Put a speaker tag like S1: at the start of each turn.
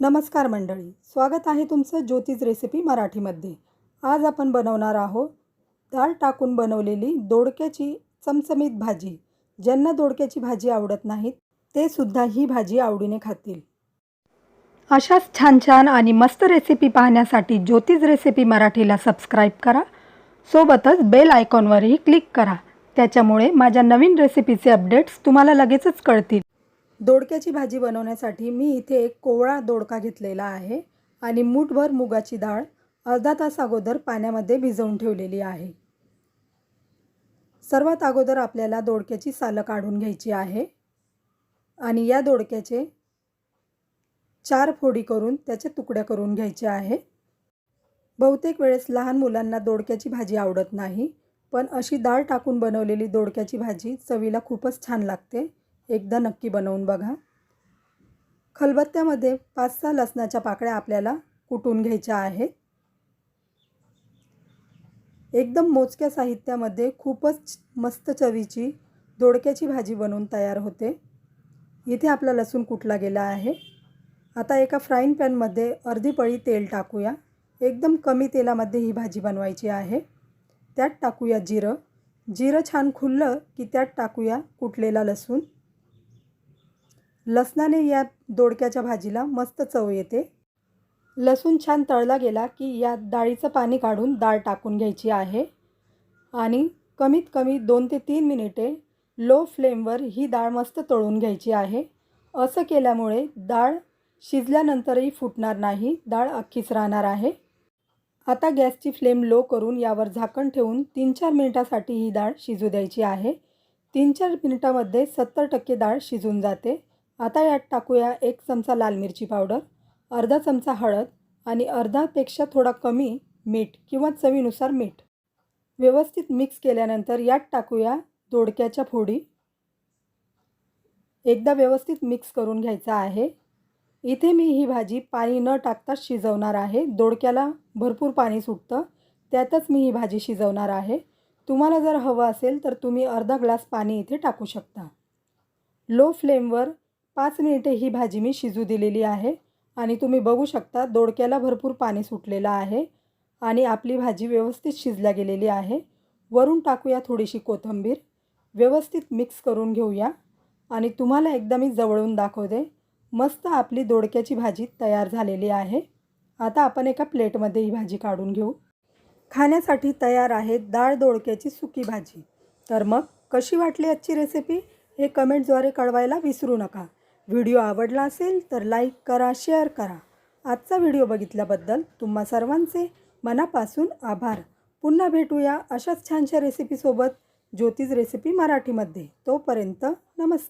S1: नमस्कार मंडळी स्वागत आहे तुमचं ज्योतिष रेसिपी मराठीमध्ये. आज आपण बनवणार आहोत डाळ टाकून बनवलेली दोडक्याची चमचमीत भाजी. ज्यांना दोडक्याची भाजी आवडत नाहीत ते सुद्धा ही भाजी आवडीने खातील. अशाच छान छान आणि मस्त रेसिपी पाहण्यासाठी ज्योतिष रेसिपी मराठीला सबस्क्राईब करा. सोबतच बेल आयकॉनवरही क्लिक करा. त्याच्यामुळे माझ्या नवीन रेसिपीचे अपडेट्स तुम्हाला लगेचच कळतील. दोडक्याची भाजी बनवण्यासाठी मी इथे एक कोवळा दोडका घेतलेला आहे आणि मूठभर मुगाची डाळ अर्धा तास अगोदर पाण्यामध्ये भिजवून ठेवलेली आहे. सर्वात अगोदर आपल्याला दोडक्याची सालं काढून घ्यायची आहे आणि या दोडक्याचे चार फोडी करून त्याचे तुकड्या करून घ्यायचे आहे. बहुतेक वेळेस लहान मुलांना दोडक्याची भाजी आवडत नाही पण अशी डाळ टाकून बनवलेली दोडक्याची भाजी चवीला खूपच छान लागते एकदा नक्की बनवून बघा. खलबत्त्यामध्ये पाच सहा लसणाच्या पाकळ्या आपल्याला कुटून घ्यायच्या आहेत. एकदम मोजक्या साहित्यामध्ये खूपच मस्त चवीची दोडक्याची भाजी बनवून तयार होते. इथे आपला लसूण कुटला गेला आहे. आता एका फ्राईंग पॅनमध्ये अर्धी पळी तेल टाकूया. एकदम कमी तेलामध्ये ही भाजी बनवायची आहे. त्यात टाकूया जिरं. जिरं छान खुललं की त्यात टाकूया कुटलेला लसूण. लसणाने या दोडक्याच्या भाजीला मस्त चव येते. लसूण छान तळला गेला की या डाळीचं पाणी काढून डाळ टाकून घ्यायची आहे. आणि कमीत कमी दोन ते तीन मिनिटे लो फ्लेमवर ही डाळ मस्त तळून घ्यायची आहे. असं केल्यामुळे डाळ शिजल्यानंतरही फुटणार नाही डाळ अख्खीच राहणार आहे. आता गॅसची फ्लेम लो करून यावर झाकण ठेवून तीन चार मिनिटासाठी ही डाळ शिजू द्यायची आहे. तीन चार मिनिटामध्ये सत्तर टक्के डाळ शिजून जाते. आता यात टाकूया एक चमचा लाल मिरची पावडर अर्धा चमचा हळद आणि अर्धापेक्षा थोडा कमी मीठ किंवा चवीनुसार मीठ. व्यवस्थित मिक्स केल्यानंतर यात टाकूया दोडक्याच्या फोडी. एकदा व्यवस्थित मिक्स करून घ्यायचा आहे. इथे मी ही भाजी पाणी न टाकता शिजवणार आहे. दोडक्याला भरपूर पाणी सुटतं. त्यातच मी ही भाजी शिजवणार आहे. तुम्हाला जर हवं असेल तर तुम्ही अर्धा ग्लास पाणी इथे टाकू शकता. लो फ्लेमवर पाच मिनिटे ही भाजी मी शिजू दिलेली आहे आणि तुम्ही बघू शकता दोडक्याला भरपूर पाणी सुटलेलं आहे आणि आपली भाजी व्यवस्थित शिजल्या गेलेली आहे. वरून टाकूया थोडीशी कोथिंबीर. व्यवस्थित मिक्स करून घेऊया आणि तुम्हाला एकदा मी जवळून दाखवते. मस्त आपली दोडक्याची भाजी तयार झालेली आहे. आता आपण एका प्लेटमध्ये ही भाजी काढून घेऊ. खाण्यासाठी तयार आहे डाळ दोडक्याची सुकी भाजी. तर मग कशी वाटली आजची रेसिपी हे कमेंटद्वारे कळवायला विसरू नका. व्हिडिओ आवडला असेल तर लाईक करा शेअर करा. आजचा व्हिडिओ बघितल्याबद्दल तुम्हा सर्वांचे मनापासून आभार. पुन्हा भेटूया अशाच छानशा रेसिपीसोबत ज्योतिष रेसिपी मराठीमध्ये. तोपर्यंत नमस्कार.